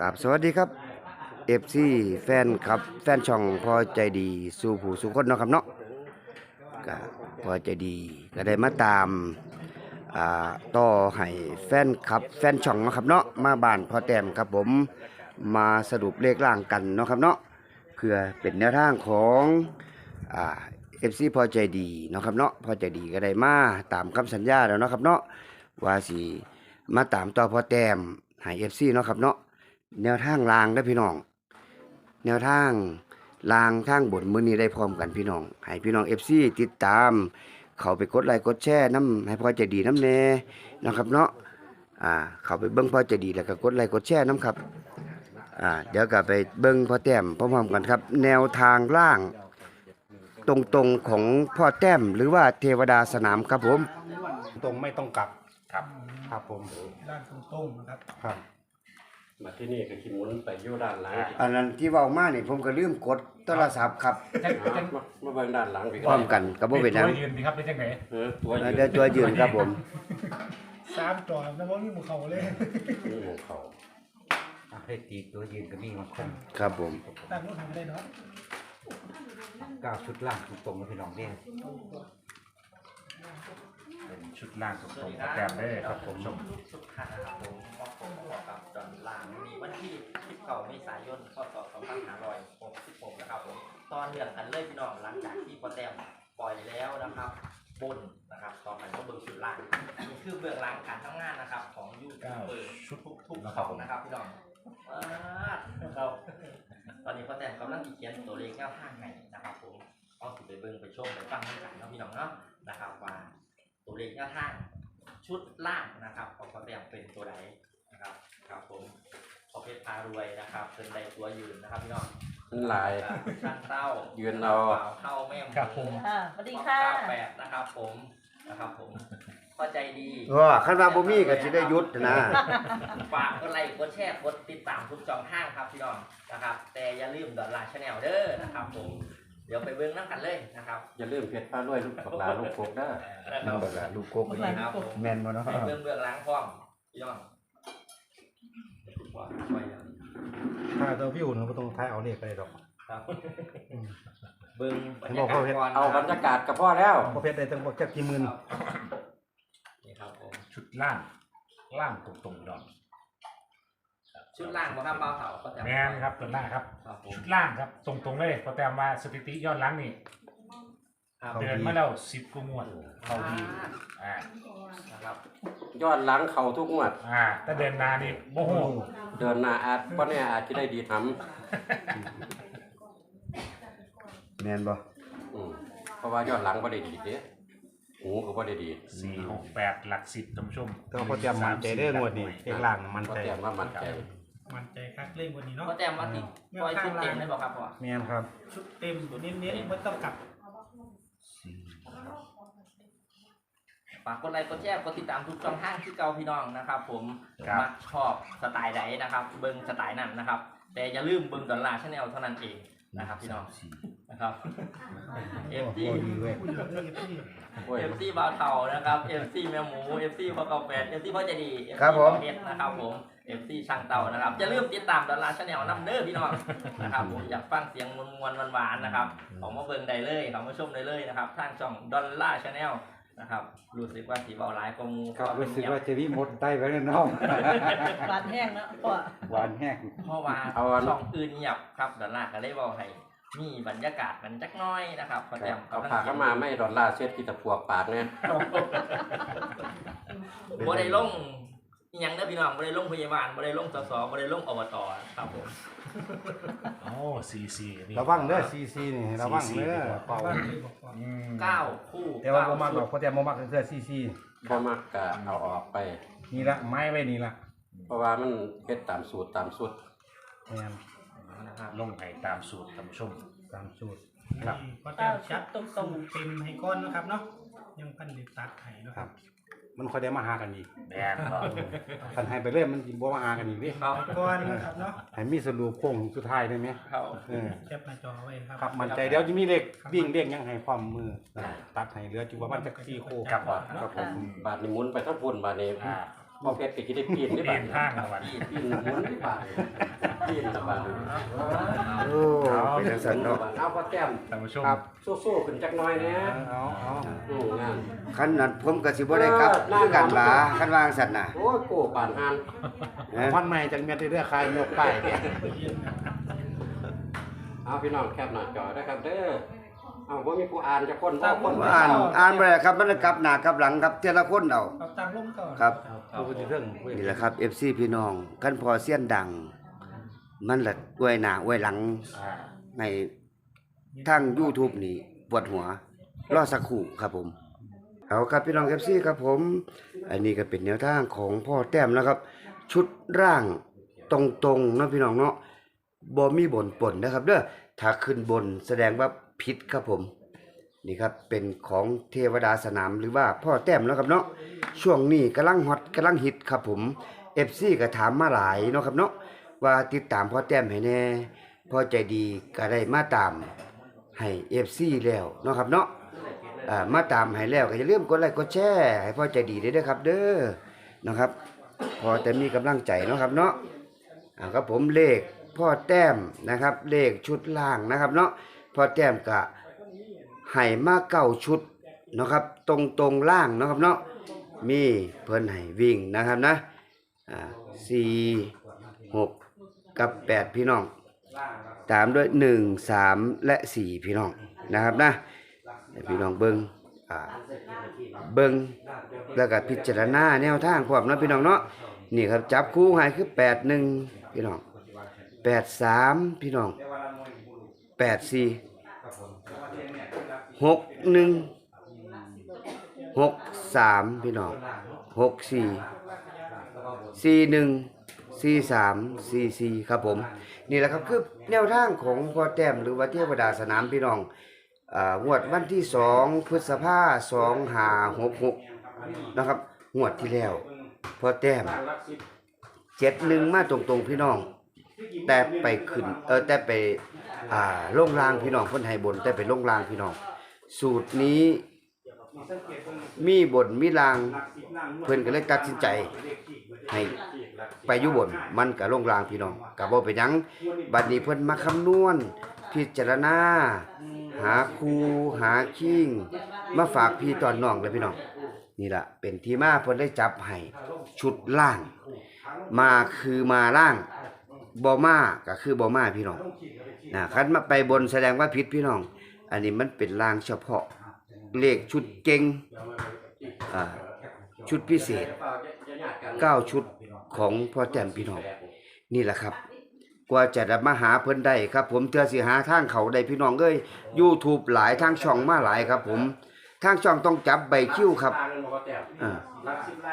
กับสวัสดีครับ FC แฟนครับแฟนช่องพอใจดีสู่ผู้สุคนเนาะครับเนาะก็พอใจดีก็ได้มาตามอ่าต่อให้แฟนครับแฟนช่องเนาะครับเนาะมาบ้านพอแต้มครับผมมาสรุปเลขล่างกันเนาะครับเนาะเพื่อเป็นแนวทางของอ่า FC พอใจดีเนาะครับเนาะพอใจดีก็ได้มาตามคำสัญญาแล้วเนาะครับเนาะว่าสิมาตามต่อพอแต้มให้ FC เนาะครับเนาะ แนวทางลางได้อพี่น้อง แนวทางลางทางบนมือนี้ได้พร้อมกันพี่น้อง ให้พี่น้องเอฟซีติดตาม เขาไปกดไลค์กดแชร์น้ำให้พอใจะดีน้ำแน่นะครับเนาะอ่าเขาไปเบิ้งพอใจะดีแล้วก็กดไลค์กดแชร์น้ำครับอ่าเดี๋ยวก็ไปเบิ้งพ่อแต้มพร้อมๆกันครับ แนวทางล่าง ตรงๆของพ่อแต้มหรือว่าเทวดาสนามครับผม ตรงไม่ต้องกลับครับ ครับผม ด้านตรงๆนะครับ ครับ มาที่นี่ก็ขี้หมุนไปอยู่ด้านหลังอันนั้นที่เว้ามานี่ผมก็ลืมกดโทรศัพท์ครับจังจังมามาเบิ่งด้านหลังพี่พร้อมกันกับบ่เป็นหยังตัวยืนดีครับได้จังไหนเออตัวเออยืนเดี๋ยวตัวยืนครับผม สามจอแล้วว่ามีหมูเขาเลย นี่ของเขาอะให้ตีตัวยืนก็มีมาคงครับผม ตั้งรถทำได้เนาะก้าวชุดล่างตรงๆนะพี่น้องเนี่ยเป็นชุดล่างตรงๆแต้มได้เลยครับผมชมสุดท้ายนะครับผมก็ผมบอกกับจอนล่างมีวันที่19เม ษายนพศ2566นะครับผมตอนเรื่องกันเลยพี่น้องหลังจากที่โปรแตมปล่อยแล้วนะครับ บนนะครับต่อไปก็เบิร์ชุดล่างนี่คือเบื้องหลังการทำงานนะครับ ของยูทูบเบอร์ชุดทุกทุกๆช่องนะครับพี่น้องว้าวเราตอนนี้โปรแตมกำลังเขียนตัวเลขแนวทางให้นะครับผมเอาสิไปเบิ่งไปชมไปฟังกันเนาะพี่น้องเนาะนะครับว่าตัวเลขแนวทางชุดล่างนะครับของกระเบียงเป็นตัวไหนนะครับครับผมพอ เพชรพารวยนะครับเป็นใดตัวยืนนะครับพี่น้องมันลาย ช่างเต้ายืนเอาเปล่เข้าแม่หครับผม ค่ะสวัสดีค่ะ เก้าแปดนะครับผมนะครับผมเข้าใจดีว่าคันว่าบ่มีก็สิได้หยุดนะฝากกดไลค์กดแชร์กดติดตามทุกช่องทางครับพี่น้องนะครับ แต่อย่าลืมดอลลาร์ชาแนลเด้อนะครับผมเดี๋ยวไปเบิ้งน้ำกันเลยนะครับอย่าลืมเพชรฟ้าด้วยลูกปลาลูกโกกได้อนะคมัรันบ บ่ล่ะลูกกกนี่ครับผมแม่นบ่เนาะ ไปเบิ้งเบื้องหลังพร้อมพี่น้อง ว่าช่วยแล้วถ้าตัวพี่อุ่นก็ต้องท้ายเอาเลขไปดอกครับเบิ้งบรรเห็นยาบอกกาว่าศก่อนเอาบรรยากาศกับพ่อแล้วพอเพชรได้ตั้งบอกจักกี่หมื่นนี่ครับผมชุดล่างล่างตรงๆพี่น้องชุดล่างบ่ครับเบาเถาก็จะแมนครับตัวหน้าครับครับผมชุดล่างครับ ตรงๆเลยพอแต้มว่าสถิติย้อนหลังนี่ครับเดินมาแล้วสิบกว่างวดเขาดีอ่านะครับ ยอดหลังเขาทุกงวด อ่าถ้าเดินหนานี่โมโหเดินหน้าอาจบ่แน่อาจจะได้ดีทแม่นบ่ำอืมเพราะว่ายอดหลังบ่ได้ดีเด้หูก็บ่ได้ดีสี่หกแปดหลักสิบท่านผู้ชมแต่ว่าพอเตรียมมันใจได้องวดนี้เลขล่างมันก็ใจแต่ว่ามันใจมันใจคักเล่นวันนี้เนาะ ก็แต้มว่าติดปล่อยชุดเต็มได้บ่ครับพ่อแม่นครับ ชุดเต็มตัวเน้นๆไม่ต้องกลับ ฝากกดไลค์กดแชร์กดติดตามทุกช่องทางที่เก่าพี่น้องนะครับ ผมครับ มักชอบสไตล์ใดนะครับ เบิ้งสไตล์นั้นนะครับ แต่อย่าลืมเบิ้งดอลลาร์ชาแนลเท่านั้นเองนะครับพี่น้องนะครับ เอฟซีโอ้ดีเว้ยพูดเรื่องนี้พี่โอ้ยเอฟซีบาวเทานะครับเอฟซีแมวหมูเอฟซีพ่อกาแฟเอฟซีพ่อใจดีเอฟครับซีผม เพชรนะครับผมเอฟซีช่างเต่านะครับอย่าลืมติดตามดอลลาร์ชาแนลน้ำเด้อพี่น้องนะครับผมอยากฟังเสียงมวลๆหวานๆนะครับของมาเบิ้งได้เลยของมาชมได้เลยนะครับทางช่องดอลลาร์ชาแนล นะครับรู้สึกว่าสีเบาหลายกว่าหมูครับเพาะรู้สึกเงียบว่าจะมีหมดได้ไว้ในน้องหวานแห้งนะพ่อหวานแห้ง เพราะว่าเอาอัน ช่องอื่นเงียบครับดอลลาร์ก็เลยบอกให้มีบรรยากาศมันจักหน้อยนะครับพอแต้มเอาผากเข้ามาไม่ดอลลาร์เช็ดกี่ตะพวกปากเนี่ยบ่ได้ลงอิหยังเด้อพี่น้องบ่ได้ลงพยาบาลบ่ได้ลงสสบ่ได้ลงอบตครับผม โอ้ซีซีนี่ระวังเด้อซีซีนี่ระวังเด้อเป่าบ้านเลยบอกว่าอืมเก้าคู่แต่ว่าบ่เก้มักดชุอกพอเตรียมบ่มักคือซีซีบ่มักกะเอาออกไป นี่ละไม้ไว้นี่ละเพราะว่ามันเฮ็ดตามสูตรตามสูตรแม่นนะครับลงให้ตามสูตรท่านผู้ชมตามสูตรครับก็แต้มชัดตรงๆเต็มให้ก้อนนะครับเนาะ ยังพันเด็ดตัดไห้เนาะครับ มันค่อยได้มาหากันอีกแมนก็คันให้ไปเรื่อยมันสิบ่มาหากันอีกเด้ครับก้อนนะครับเนาะให้มีสรุปโค้งสุดท้ายได้ไหมครับ เออแคปหน้าจอไว้ครับ ครับมันใจเดี๋ยวจะมีเลขวิ่งเลขยังให้ความมือตัดให้เหลือจุว่ามันจะสี่คู่กลับก่อนครับผม บาทนี่หมุนไปทั้งพุ่นบาทนี้อ่า พ่อเพชรก็สิได้ปีนได้เปลี่บายทนข้างนะวันปีนหมุนได้บาทปีนตะบันโอ้เป็นจังซั่นเนาะเอาพ่อแต้มท่านผู้ชมครับสู้ๆขึ้นจักหน่อยเนี่ยเอาเอาอืมงานคันนั้นผมก็สิบ่ได้กลับคือกันหลาคันวางซั่นน่ะโอ้ยโก้ปานหานนะพันใหม่จังเม็ดเรื่อยๆคลายยกป้ายเนี่ย เอาพี่น้องแคปหน้าจอได้ครับเด้อ เอาบ่มีผู้อ่านจะคนบ่คนอ่านอ่านบ่ได้ครับมันกลับหน้ากลับหลังครับเทีละคนเอาเอาตังลงก่อนครับเอาไปที่เรื่องนี่แหละครับ FC พี่น้องคันพอเสียนดัง มันละอวยหน้าอวยหลังในทาง YouTube นี่ปวดหัวรอสักครู่ครับผม เอาครับพี่น้อง FC ครับผม อันนี้ก็เป็นแนวทางของพ่อแต้มนะครับ ชุดร่างตรงๆเนาะพี่น้องเนาะบ่มีบนปนนะครับเด้อถ้าขึ้นบนแสดงว่า ผิดครับผมนี่ครับเป็นของเทวดาสนามหรือว่าพ่อแต้มแล้วครับเนาะช่วงนี้กำลังฮอตกำลังฮิตครับผม FC ก็ถามมาหลายเนาะครับเนาะว่าติดตามพ่อแต้มให้แน่พ่อใจดีก็ได้มาตามให้ FC แล้วเนาะครับเนาะมาตามให้แล้วก็อย่าลืมกดไลค์กดแชร์ให้พ่อใจดีด้ด้อครับ เด้อนะครับ พอแต่มีกำลังใจเนาะครับเนาะครับผมเลขพ่อแต้มนะครับ เลขชุดล่างนะครับเนาะ พ่อแต้มกะให้มาเก้าชุดนะครับ ตรงตรงล่างนะครับเนาะมีเพิ่นให้วิ่งนะครับนะอ่าสี่หกกับแปดพี่น้อง ตามด้วยหนึ่งสามและสี่พี่น้องนะครับนะพี่น้องเบิงอ่าเบิงแล้วก็พิจารณาแนวทางพร้อมนะพี่น้องเนาะนี่ครับจับคู่ให้คือแปดหนึ่งพี่น้องแปดสามพี่น้อง แปดสี่หกหนึ่งหกสามพี่น้องหกสี่สี่หนึ่งสี่สามสี่สี่ครับผม นี่แหละครับคือแนวทางของพ่อแต้มหรือว่าเทวดาสนามพี่น้องอ่างวดวันที่สองพฤษภาสองหาหกหกนะครับงวดที่แล้วพ่อแต้มเจ็ดหนึ่งมาตรงๆพี่น้อง แต่ไปขึ้นเออแต่ไป อ่าลงรางพี่น้องเพิ่นให้บน แต่ไปลงรางพี่น้อง สูตรนี้มีบนมีราง เพิ่นก็เลยตัดสินใจให้ไปอยู่บน มันก็ลงรางพี่น้องก็บ่เป็นหยังบัดนี้เพิ่นมาคำนวณ พิจารณา หาครูหาคิงมาฝากพี่ตอนน้องเลยพี่น้องนี่ล่ะเป็นที่มาเพิ่นได้จับให้ชุดล่าง มาคือมาล่าง บ่มาก็คือบ่มาพี่น้องนะคันมาไปบนแสดงว่าผิดพี่น้อง อันนี้มันเป็นลางเฉพาะ เลขชุดเก่งอ่าชุดพิเศษ9ชุดของพ่อแต้มพี่น้อง นี่แหละครับ กว่าจะได้มาหาเพิ่นได้ครับ ผมเทื่อสิหาทางเขาได้พี่น้องเอ้ย YouTube หลายทางช่องมาหลายครับ ผมทางช่องต้องจับใบคิ้วครับอ่า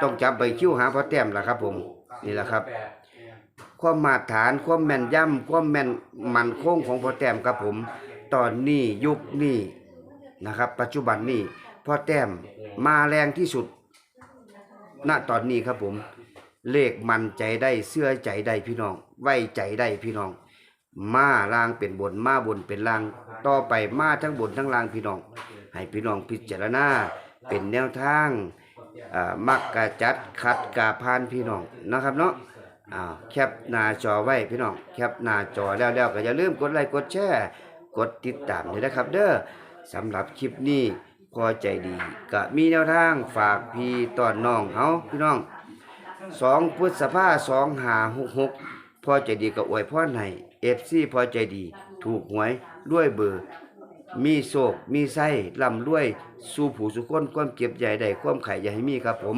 ต้องจับใบคิ้วหาพ่อแต้มล่ะครับ ผม นี่แหละครับ ความมาตรฐานความแม่นยำความแม่นมันคงของพ่อแต้มครับผม ตอนนี้ยุคนี้นะครับ ปัจจุบันนี้พ่อแต้มมาแรงที่สุด ณตอนนี้ครับผม เลขมันใจได้เสื้อใจได้พี่น้อง ไว้ใจได้พี่น้อง มาล่างเป็นบนมาบนเป็นล่าง ต่อไปมาทั้งบนทั้งล่างพี่น้อง ให้พี่น้องพิจารณาเป็นแนวทางมักกะจัดคัดกะพานพี่น้องนะครับเนาะ อ้าวแคปหน้าจอไว้พี่น้องแคปหน้าจอแล้วแล้วก็อย่าลืมกดไลค์กดแชร์กดติดตามด้วยนะครับ เด้อสำหรับคลิปนี้พอใจดีก็มีแนวทางฝากพี่ตอนน้องเฮาพี่น้องสองพฤษภาสองหาหกหกพอใจดีกับอวยพรให้เอฟซีพอใจดี ถูกหวยด้วยเบอร์ มีโศกมีไส้ลำด้วย สู่ผู้สุคนความเก็บใหญ่ใดความไข่ใหญ่ให้มีครับผม